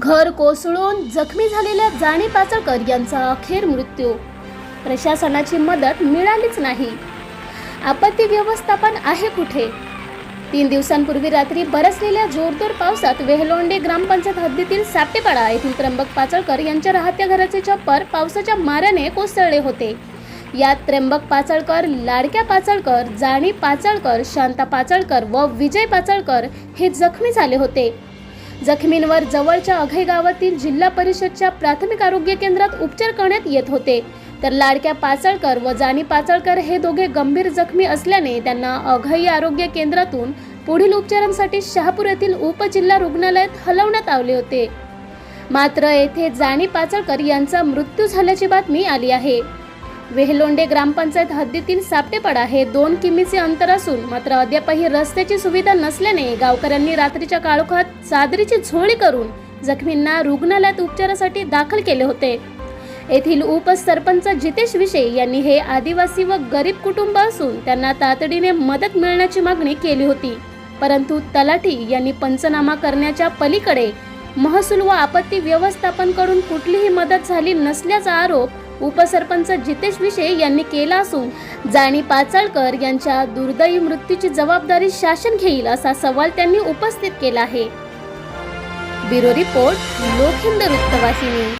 घर कोसळून जखमी झालेल्या जाणी पाचळकर यांचा अखेर मृत्यू. प्रशासनाची मदत मिळालीच नाही. आपत्ती व्यवस्थापन आहे कुठे? तीन दिवसांपूर्वी रात्री बरसलेल्या जोरदार पावसात वेहलोंडे ग्रामपंचायत हद्दीतील सापटेपाडा येथील त्र्यंबक पाचळकर यांच्या राहत्या घराचे छप्पर पावसाच्या माऱ्याने कोसळले होते. यात त्र्यंबक पाचळकर लाडक्या पाचळकर जाणी पाचळकर शांता पाचळकर व विजय पाचळकर हे जखमी झाले होते. जखमींवर जवळच्या अघई गावातील जिल्हा परिषदच्या प्राथमिक आरोग्य केंद्रात उपचार करण्यात येत होते. तर लाडक्या पाचळकर व जाणी पाचळकर हे दोघे गंभीर जखमी असल्याने त्यांना अघई आरोग्य केंद्रातून पुढील उपचारांसाठी शहापूर येथील उपजिल्हा रुग्णालयात हलवण्यात आले होते. मात्र येथे जाणी पाचळकर यांचा मृत्यू झाल्याची बातमी आली आहे. वेहलोंडे ग्रामपंचायत हद्दीतील सापटेपाडा हे दोन किमीचे अंतर असून मात्र अद्यापही रस्त्याची सुविधा नसल्याने गावकऱ्यांनी रात्रीच्या काळोखात चादरीची झोळी करून जखमींना रुग्णालयात उपचारासाठी दाखल केले होते. येथील उपसरपंच जितेश विशे यांनी हे आदिवासी व गरीब कुटुंब असून त्यांना तातडीने मदत मिळण्याची मागणी केली होती. परंतु तलाठी यांनी पंचनामा करण्याच्या पलीकडे महसूल व आपत्ती व्यवस्थापनकडून कुठलीही मदत झाली नसल्याचा आरोप उपसरपंच जितेश विषे यांनी केला असून जाणी पाचळकर यांच्या दुर्दैवी मृत्यूची जबाबदारी शासन घेईल असा सवाल त्यांनी उपस्थित केला आहे. ब्युरो रिपोर्ट लोखंड वृत्तवाहिनी.